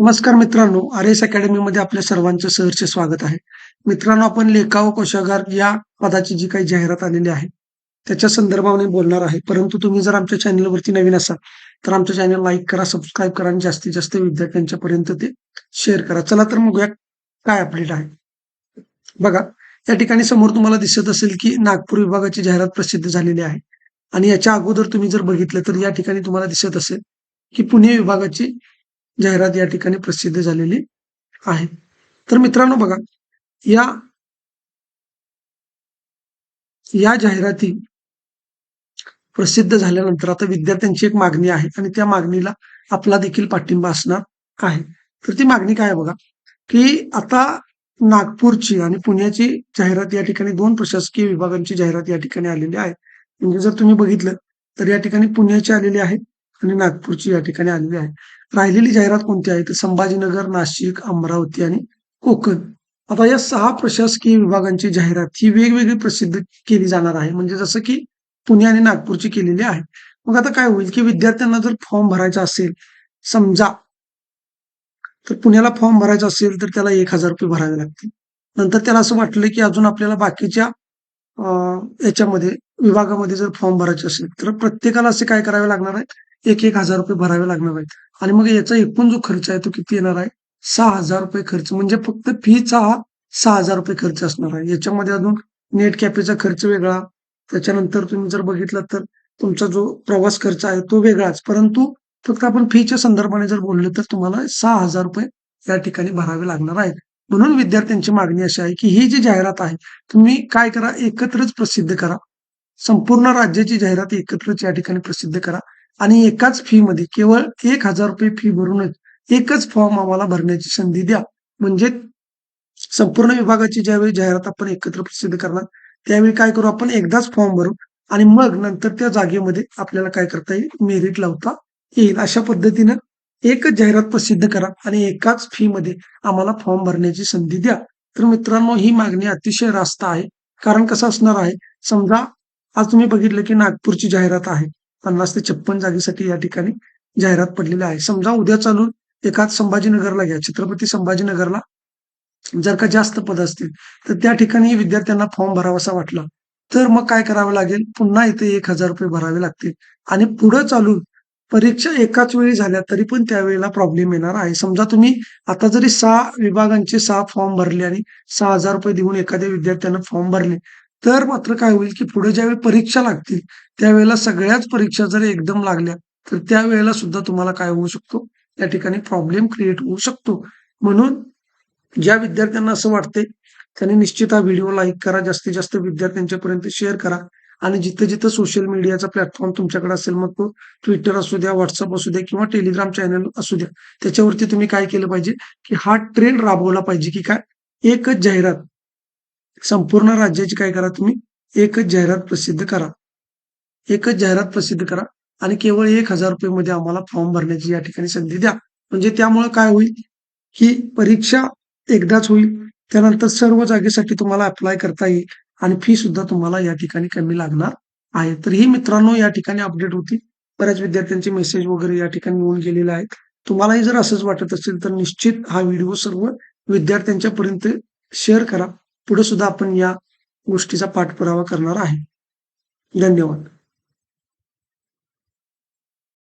नमस्कार मित्रांनो R S अकॅडमीमध्ये आपल्या सर्वांचं सहर्ष स्वागत आहे. मित्रांनो आपण लेखा व कोशागार या पदाची जी काही जाहिरात आलेली आहे त्याच्या संदर्भाने बोलणार आहे. परंतु तुम्ही जर आमच्या चॅनलवरती नवीन असाल तर आमच्या चॅनल लाईक करा सबस्क्राईब करा आणि जास्तीत जास्त विद्यार्थ्यांच्या पर्यंत ते शेअर करा. चला तर मग काय अपडेट आहे. बघा या ठिकाणी समोर तुम्हाला दिसत असेल की नागपूर विभागाची जाहिरात प्रसिद्ध झालेली आहे. आणि याच्या अगोदर तुम्ही जर बघितलं तर या ठिकाणी तुम्हाला दिसत असेल की पुणे विभागाची जाहिरात या ठिकाणी प्रसिद्ध झालेली आहे. तर मित्रांनो बघा या या जाहिराती प्रसिद्ध झाल्यानंतर आता विद्यार्थ्यांची एक मागणी आहे आणि त्या मागणीला आपला देखील पाठिंबा असणार आहे. तर ती मागणी काय आहे बघा की आता नागपूरची आणि पुण्याची जाहिरात या ठिकाणी दोन प्रशासकीय विभागांची जाहिरात या ठिकाणी आलेली आहे. म्हणजे जर तुम्ही बघितलं तर या ठिकाणी पुण्याची आलेली आहे आणि नागपूरची या ठिकाणी आलेली आहे. राहिलेली जाहिरात कोणती आहे? तर संभाजीनगर नाशिक अमरावती आणि कोकण. आता या सहा प्रशासकीय विभागांची जाहिरात ही वेगवेगळी प्रसिद्ध केली जाणार आहे. म्हणजे जसं की पुणे आणि नागपूरची केलेली आहे. मग आता काय होईल की विद्यार्थ्यांना जर फॉर्म भरायचा असेल समजा तर पुण्याला फॉर्म भरायचा असेल तर त्याला एक हजार रुपये भरावे लागतील. नंतर त्याला असं वाटलं की अजून आपल्याला बाकीच्या याच्यामध्ये विभागामध्ये जर फॉर्म भरायचे असेल तर प्रत्येकाला असे काय करावे लागणार आहे? एक एक हजार रुपये भरावे लागणार आहेत. आणि मग याचा एकूण जो खर्च आहे तो किती येणार आहे? सहा हजार रुपये खर्च. म्हणजे फक्त फीचा हा सहा हजार रुपये खर्च असणार आहे. याच्यामध्ये अजून नेट कॅफेचा खर्च वेगळा. त्याच्यानंतर तुम्ही जर बघितलं तर तुमचा जो प्रवास खर्च आहे तो वेगळाच. परंतु फक्त आपण फीच्या संदर्भाने जर बोललो तर तुम्हाला सहा हजार रुपये या ठिकाणी भरावे लागणार आहेत. म्हणून विद्यार्थ्यांची मागणी अशी आहे की ही जी जाहिरात आहे तुम्ही काय करा? एकत्रच प्रसिद्ध करा. संपूर्ण राज्याची जाहिरात एकत्रच या ठिकाणी प्रसिद्ध करा. आणि एकाच फी मध्ये केवळ एक हजार रुपये फी भरूनच एकच फॉर्म आम्हाला भरण्याची संधी द्या. म्हणजे संपूर्ण विभागाची ज्यावेळी जाहिरात आपण एकत्र प्रसिद्ध करणार त्यावेळी काय करू आपण एकदाच फॉर्म भरू आणि मग नंतर त्या जागेमध्ये आपल्याला काय करता येईल? मेरिट लावता येईल. अशा पद्धतीनं एकच जाहिरात प्रसिद्ध करा आणि एकाच फी मध्ये आम्हाला फॉर्म भरण्याची संधी द्या. तर मित्रांनो ही मागणी अतिशय रास्त आहे. कारण कसं असणार आहे? समजा आज तुम्ही बघितलं की नागपूरची जाहिरात आहे. पन्नास ते छप्पन जागेसाठी या ठिकाणी जाहिरात पडलेली आहे. समजा उद्या चालून एकाच संभाजीनगरला घ्या छत्रपती संभाजीनगरला. जर का जास्त पद असतील तर त्या ठिकाणी विद्यार्थ्यांना फॉर्म भरावासा वाटला. तर मग काय करावं लागेल? पुन्हा इथे एक हजार रुपये भरावे लागतील आणि पुढे चालून परीक्षा एकाच वेळी झाल्या तरी पण त्यावेळेला प्रॉब्लेम येणार आहे. समजा तुम्ही आता जरी सहा विभागांचे सहा फॉर्म भरले आणि सहा हजार रुपये देऊन एखाद्या विद्यार्थ्यांना फॉर्म भरले तर मात्र काय होईल की पुढे ज्यावेळी परीक्षा लागतील त्यावेळेला सगळ्याच परीक्षा जर एकदम लागल्या तर त्यावेळेला सुद्धा तुम्हाला काय होऊ शकतो? त्या ठिकाणी प्रॉब्लेम क्रिएट होऊ शकतो. म्हणून ज्या विद्यार्थ्यांना असं वाटते त्यांनी निश्चित हा व्हिडिओ लाईक करा जास्तीत जास्त विद्यार्थ्यांच्यापर्यंत शेअर करा. आणि जिथं जिथं सोशल मीडियाचा प्लॅटफॉर्म तुमच्याकडे असेल मग तो ट्विटर असू द्या व्हॉट्सअप असू द्या किंवा टेलिग्राम चॅनल असू द्या त्याच्यावरती तुम्ही काय केलं पाहिजे की हा ट्रेंड राबवला पाहिजे की काय? एकच जाहिरात संपूर्ण राज्याची काय करा तुम्ही? एकच जाहिरात प्रसिद्ध करा. एकच जाहिरात प्रसिद्ध करा आणि केवळ एक हजार रुपये मध्ये आम्हाला फॉर्म भरण्याची या ठिकाणी संधी द्या. म्हणजे त्यामुळे काय होईल? ही परीक्षा एकदाच होईल. त्यानंतर सर्व जागेसाठी तुम्हाला अप्लाय करता येईल आणि फी सुद्धा तुम्हाला या ठिकाणी कमी लागणार आहे. तर ही मित्रांनो या ठिकाणी अपडेट होती. बऱ्याच विद्यार्थ्यांचे मेसेज वगैरे या ठिकाणी येऊन गेलेले आहेत. तुम्हालाही जर असंच वाटत असेल तर निश्चित हा व्हिडिओ सर्व विद्यार्थ्यांच्या पर्यंत शेअर करा. पुढे सुद्धा आपण या गोष्टीचा पाठपुरावा करणार आहे. धन्यवाद.